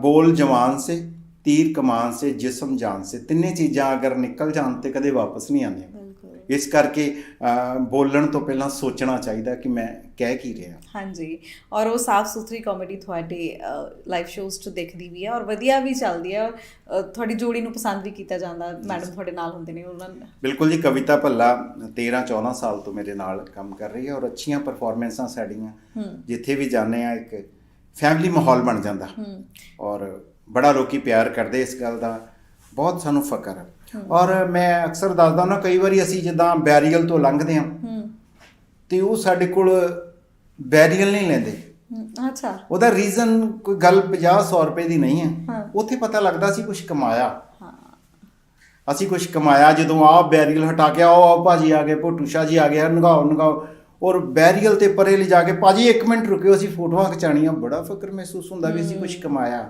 ਬੋਲ ਜਵਾਨ ਸੇ ਤੀਰ ਕਮਾਨ ਸੇ ਜਿਸਮ ਜਾਨ ਸੇ। ਤਿੰਨੇ ਚੀਜ਼ਾਂ ਅਗਰ ਨਿਕਲ ਜਾਣ ਤੇ ਕਦੇ ਵਾਪਸ ਨਹੀਂ ਆਉਂਦੀਆਂ। ਇਸ ਕਰਕੇ ਬੋਲਣ ਤੋਂ ਪਹਿਲਾਂ ਸੋਚਣਾ ਚਾਹੀਦਾ ਕਿ ਮੈਂ ਕਹਿ ਕੀ ਰਿਹਾ। ਹਾਂਜੀ। ਔਰ ਉਹ ਸਾਫ਼ ਸੁਥਰੀ ਕਾਮੇਡੀ ਤੁਹਾਡੇ ਲਾਈਵ ਸ਼ੋਜ਼ 'ਚ ਦਿਖਦੀ ਵੀ ਹੈ ਔਰ ਵਧੀਆ ਵੀ ਚੱਲਦੀ ਹੈ ਔਰ ਤੁਹਾਡੀ ਜੋੜੀ ਨੂੰ ਪਸੰਦ ਵੀ ਕੀਤਾ ਜਾਂਦਾ। ਮੈਡਮ ਤੁਹਾਡੇ ਨਾਲ ਹੁੰਦੇ ਨੇ ਉਹਨਾਂ ਬਿਲਕੁਲ ਜੀ ਕਵਿਤਾ ਭੱਲਾ 13 14 ਸਾਲ ਤੋਂ ਮੇਰੇ ਨਾਲ ਕੰਮ ਕਰ ਰਹੀ ਹੈ ਔਰ ਅੱਛੀਆਂ ਪਰਫਾਰਮੈਂਸਾਂ ਸਾਡੀਆਂ। ਜਿੱਥੇ ਵੀ ਜਾਂਦੇ ਆ ਇੱਕ ਫੈਮਿਲੀ ਮਾਹੌਲ ਬਣ ਜਾਂਦਾ। ਔਰ ਬੜਾ ਲੋਕੀ ਪਿਆਰ ਕਰਦੇ ਇਸ ਗੱਲ ਦਾ। ਬਹੁਤ ਸਾਨੂੰ ਫਖਰ ਹੈ ਔਰ ਮੈਂ ਅਕਸਰ ਦੱਸਦਾ ਨਾ ਕਈ ਵਾਰੀ ਅਸੀਂ ਜਿੱਦਾਂ ਬੈਰੀਅਲ ਤੋਂ ਲੰਘਦੇ ਹਾਂ ਤੇ ਉਹ ਸਾਡੇ ਕੋਲ ਬੈਰੀਅਲ ਨਹੀਂ ਲੈਂਦੇ। ਅੱਛਾ। ਉਹਦਾ ਰੀਜ਼ਨ ਕੋਈ ਗੱਲ 50 100 ਰੁਪਏ ਦੀ ਨਹੀਂ ਹਾਂ। ਉੱਥੇ ਪਤਾ ਲੱਗਦਾ ਸੀ ਕੁਝ ਕਮਾਇਆ। ਅਸੀਂ ਕੁਝ ਕਮਾਇਆ ਜਦੋਂ ਆਹ ਬੈਰੀਅਲ ਹਟਾ ਕੇ ਆਓ ਆਓ ਭਾਜੀ ਆ ਗਏ ਭੋਟੂ ਸ਼ਾਹ ਜੀ ਆ ਗਏ ਨਗਾਓ ਨਗਾਓ। ਔਰ ਬੈਰੀਅਲ ਤੇ ਪਰੇ ਲਿਜਾ ਕੇ ਭਾਜੀ 1 ਮਿੰਟ ਰੁਕਿਓ ਅਸੀਂ ਫੋਟੋਆਂ ਖਿਚਾਣੀਆਂ ਬੜਾ ਫਕਰ ਮਹਿਸੂਸ ਹੁੰਦਾ ਵੀ ਅਸੀਂ ਕੁਝ ਕਮਾਇਆ।